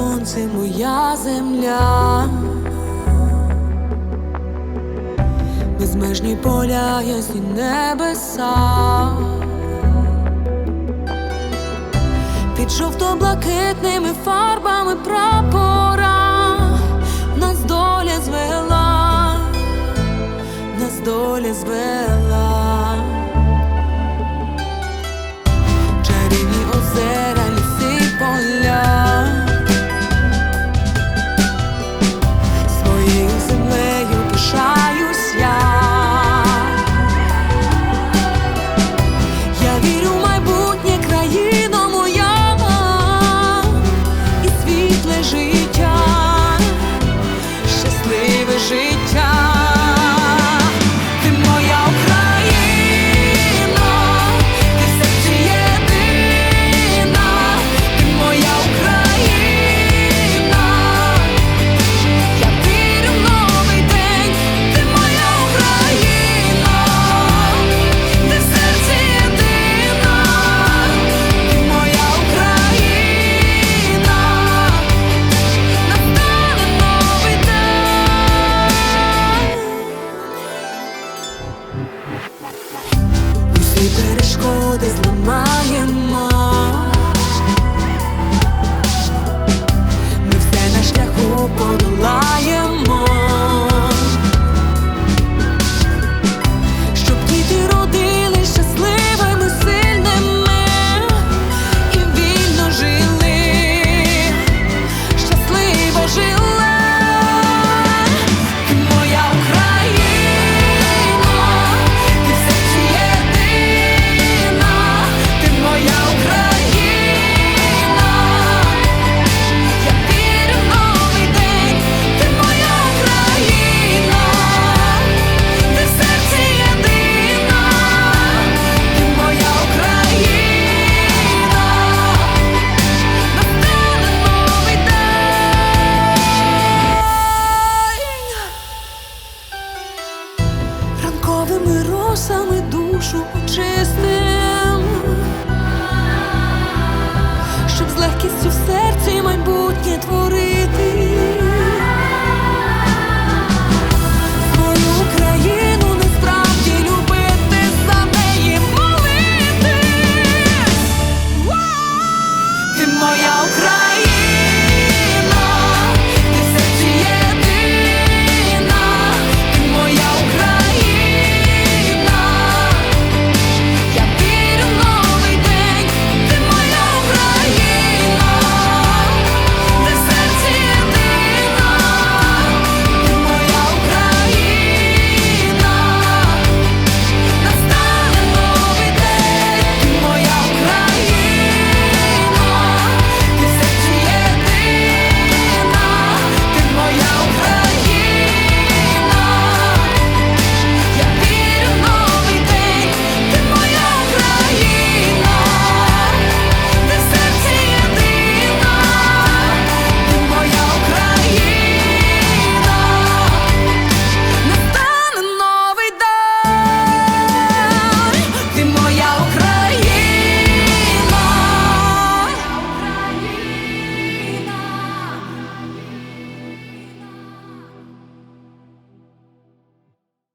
сонце, моя земля, безмежні поля, ясні небеса, під жовто-блакитними фарбами прапора, нас доля звела, нас доля звела. люди зламали. кровавими росами душу очистим, щоб з легкістю в серці.